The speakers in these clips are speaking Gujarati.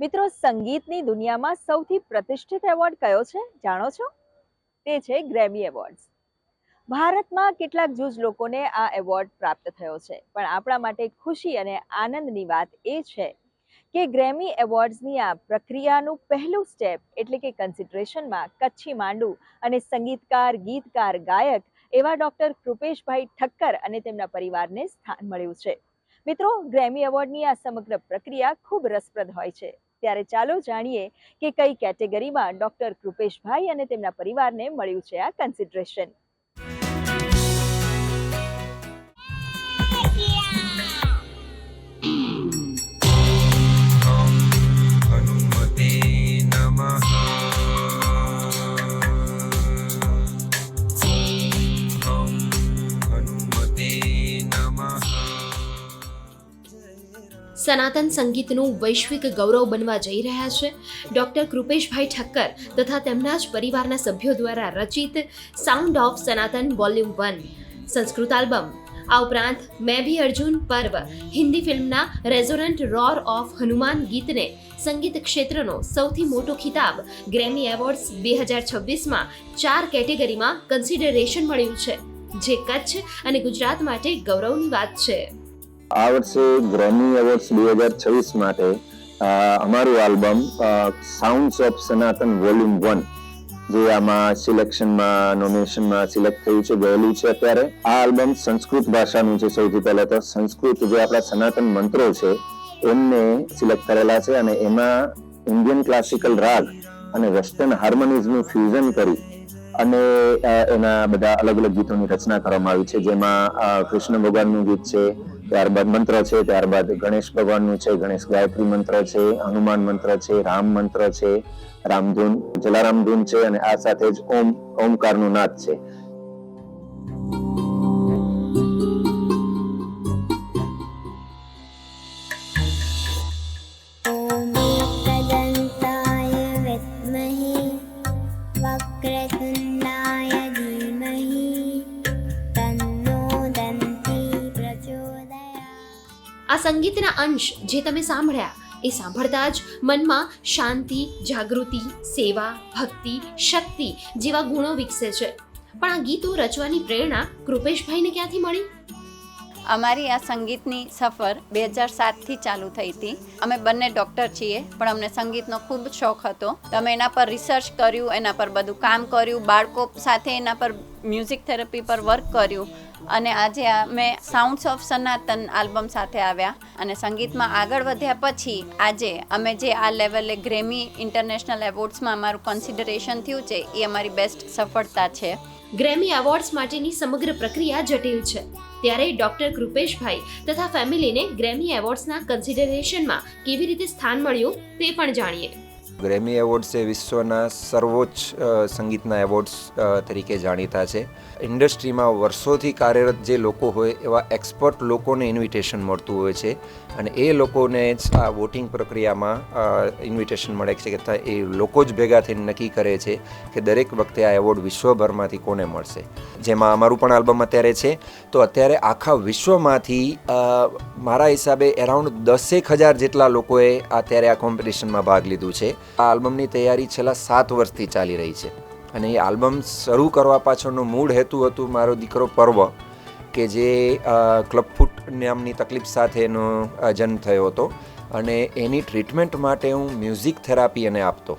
મિત્રો, સંગીતની દુનિયામાં સૌથી પ્રતિષ્ઠિત એવોર્ડ કયો છે? જાણો છો? તે છે ગ્રેમી એવોર્ડ્સ. ભારતમાં કેટલાક જૂજ લોકોને આ એવોર્ડ પ્રાપ્ત થયો છે, પણ આપણા માટે ખુશી અને આનંદની વાત એ છે કે ગ્રેમી એવોર્ડ્સની આ પ્રક્રિયાનું પહેલું સ્ટેપ એટલે કે કન્સિડરેશનમાં કચ્છી માંડુ અને સંગીતકાર, ગીતકાર, ગાયક એવા ડોક્ટર કૃપેશભાઈ ઠક્કર અને તેમના પરિવારને સ્થાન મળ્યું છે. મિત્રો, ગ્રેમી એવોર્ડની આ સમગ્ર પ્રક્રિયા ખૂબ રસપ્રદ હોય છે. ત્યારે ચાલો જાણીએ કે કઈ કેટેગરીમાં ડોક્ટર કૃપેશભાઈ અને તેમના પરિવારને મળ્યું છે આ કન્સિડરેશન સનાતન સંગીતનું વૈશ્વિક ગૌરવ બનવા જઈ રહ્યા છે. ડૉક્ટર કૃપેશભાઈ ઠક્કર તથા તેમના જ પરિવારના સભ્યો દ્વારા રચિત sound of Sanatan volume one Sanskrit album. આ ઉપરાંત મેં ભી અર્જુન પર્વ હિન્દી ફિલ્મના રેઝોરન્ટ રોર ઓફ હનુમાન ગીતને સંગીત ક્ષેત્રનો સૌથી મોટો ખિતાબ ગ્રેમી એવોર્ડ્સ બે હજાર છવ્વીસમાં ચાર કેટેગરીમાં કન્સિડરેશન મળ્યું છે. જે કચ્છ અને ગુજરાત માટે ગૌરવની વાત છે. આ વર્ષે ગ્રેમી એવોર્ડ્સ બે હજાર છવ્વીસ માટે અમારું album sounds of Sanatan volume one જે આમાં સિલેક્શનમાં નોમિનેશનમાં સિલેક્ટ થયું છે, ગયેલું છે અત્યારે. આ આલ્બમ સંસ્કૃત ભાષાનું છે સૌથી પહેલા તો. સંસ્કૃત જે આપણા સનાતન મંત્રો છે, એમને સિલેક્ટ કરેલા છે અને એમાં ઇન્ડિયન ક્લાસિકલ રાગ અને વેસ્ટર્ન હાર્મોનિઝનું ફ્યુઝન કરી અને એના બધા અલગ અલગ ગીતોની રચના કરવામાં આવી છે. જેમાં કૃષ્ણ ભગવાનનું ગીત છે, ત્યારબાદ મંત્ર છે, ત્યારબાદ ગણેશ ભગવાનનું છે, ગણેશ ગાયત્રી મંત્ર છે, હનુમાન મંત્ર છે, રામ મંત્ર છે, રામધૂન, જલારામ ધૂન છે અને આ સાથે જ ઓમ, ઓમકારનું નાદ છે. આ સંગીતના અંશ જે તમે સાંભળ્યા, એ સાંભળતા જ મનમાં શાંતિ, જાગૃતિ, સેવા, ભક્તિ, શક્તિ જેવા ગુણો વિકસે છે. પણ આ ગીતો રચવાની પ્રેરણા કૃપેશભાઈને ક્યાંથી મળી? અમારી આ સંગીતની સફર બે હજાર સાતથી ચાલુ થઈ હતી. અમે બંને ડૉક્ટર છીએ, પણ અમને સંગીતનો ખૂબ શોખ હતો. તમે એના પર રિસર્ચ કર્યું, એના પર બધું કામ કર્યું, બાળકો સાથે એના પર મ્યુઝિક થેરપી પર વર્ક કર્યું. અને આજે અમે સાઉન્ડ્સ ઓફ સનાતન આલ્બમ સાથે આવ્યા અને સંગીતમાં આગળ વધ્યા પછી આજે અમે જે આ લેવલે ગ્રેમી ઇન્ટરનેશનલ એવોર્ડ્સમાં અમારું કન્સિડરેશન થયું છે, એ અમારી બેસ્ટ સફળતા છે. ગ્રેમી એવોર્ડ્સ માટેની સમગ્ર પ્રક્રિયા જટિલ છે. ત્યારે ડોક્ટર કૃપેશભાઈ તથા ફેમિલીને ગ્રેમી એવોર્ડ્સના કન્સિડરેશનમાં કેવી રીતે સ્થાન મળ્યું તે પણ જાણીએ. ગ્રેમી એવોર્ડ્સ એ વિશ્વના સર્વોચ્ચ સંગીતના એવોર્ડ્સ તરીકે જાણીતા છે. ઇન્ડસ્ટ્રીમાં વર્ષોથી કાર્યરત જે લોકો હોય એવા એક્સપર્ટ લોકોને ઇન્વિટેશન મળતું હોય છે અને એ લોકોને જ આ વોટિંગ પ્રક્રિયામાં ઇન્વિટેશન મળે છે કે એ લોકો જ ભેગા થઈને નક્કી કરે છે કે દરેક વખતે આ એવોર્ડ વિશ્વભરમાંથી કોને મળશે. જેમાં અમારું પણ આલ્બમ અત્યારે છે. તો અત્યારે આખા વિશ્વમાંથી મારા હિસાબે એરાઉન્ડ દસેક હજાર જેટલા લોકોએ અત્યારે આ કોમ્પિટિશનમાં ભાગ લીધું છે. આ આલ્બમની તૈયારી છેલ્લા સાત વર્ષથી ચાલી રહી છે. અને એ આલ્બમ શરૂ કરવા પાછળનો મૂળ હેતુ હતું મારો દીકરો પર્વ, કે જે ક્લબફૂટ નામની તકલીફ સાથે એનો જન્મ થયો હતો. અને એની ટ્રીટમેન્ટ માટે હું મ્યુઝિક થેરાપી એને આપતો.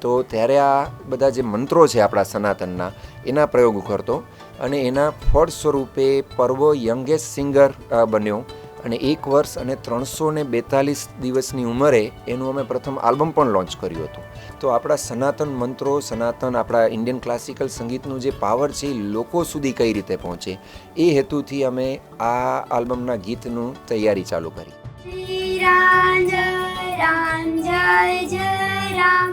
તો ત્યારે આ બધા જે મંત્રો છે આપણા સનાતનના, એના પ્રયોગ કરતો. અને એના ફળ સ્વરૂપે પર્વ યંગેસ્ટ સિંગર બન્યો. અને એક વર્ષ અને ત્રણસો ને બેતાલીસ દિવસની ઉંમરે એનું અમે પ્રથમ આલ્બમ પણ લોન્ચ કર્યું હતું. તો આપણા સનાતન મંત્રો, સનાતન આપણા ઇન્ડિયન ક્લાસિકલ સંગીતનું જે પાવર છે એ લોકો સુધી કઈ રીતે પહોંચે, એ હેતુથી અમે આ આલ્બમના ગીતનું તૈયારી ચાલુ કરી. રામ, જય રામ, જય જય રામ.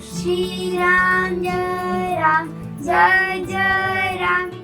શ્રી રામ, જય રામ, જય જય રામ.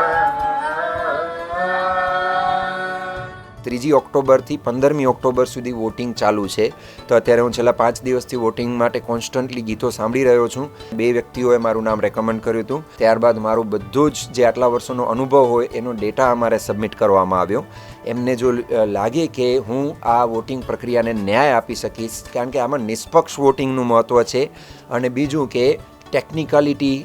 ત્રીજી ઓક્ટોબરથી પંદરમી ઓક્ટોબર સુધી વોટિંગ ચાલુ છે. તો અત્યારે હું છેલ્લા પાંચ દિવસથી વોટિંગ માટે કોન્સ્ટન્ટલી ગીતો સાંભળી રહ્યો છું. બે વ્યક્તિઓએ મારું નામ રેકમેન્ડ કર્યું હતું. ત્યારબાદ મારું બધું જ જે આટલા વર્ષોનો અનુભવ હોય એનો ડેટા અમારે સબમિટ કરવામાં આવ્યો. એમને જો લાગે કે હું આ વોટિંગ પ્રક્રિયાને ન્યાય આપી શકીશ, કારણ કે આમાં નિષ્પક્ષ વોટિંગનું મહત્ત્વ છે. અને બીજું કે ટેકનિકાલિટી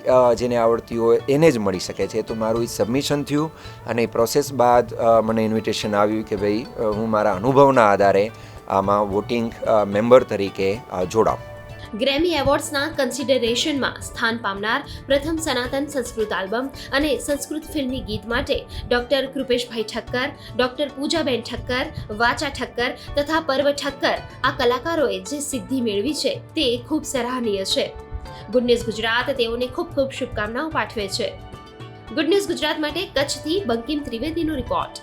જેને આવડતી હોય એને જ મળી શકે છે. તો મારું એ સબમિશન થયું અને એ પ્રોસેસ બાદ મને ઇન્વિટેશન આવ્યું કે ભાઈ હું મારા અનુભવના આધારે આમાં વોટિંગ મેમ્બર તરીકે જોડાઉં ગ્રેમી એવોર્ડ્સના કન્સિડરેશનમાં સ્થાન પામનાર પ્રથમ સનાતન સંસ્કૃત આલ્બમ અને સંસ્કૃત ફિલ્મી ગીત માટે ડોક્ટર કૃપેશભાઈ ઠક્કર, ડોક્ટર પૂજાબેન ઠક્કર, વાચા ઠક્કર તથા પર્વ ઠક્કર આ કલાકારોએ જે સિદ્ધિ મેળવી છે તે ખૂબ સરાહનીય છે. ગુડ ન્યૂઝ ગુજરાત તેઓને ખૂબ ખૂબ શુભકામનાઓ પાઠવે છે. ગુડ ન્યૂઝ ગુજરાત માટે કચ્છથી બંકિમ ત્રિવેદીનો રિપોર્ટ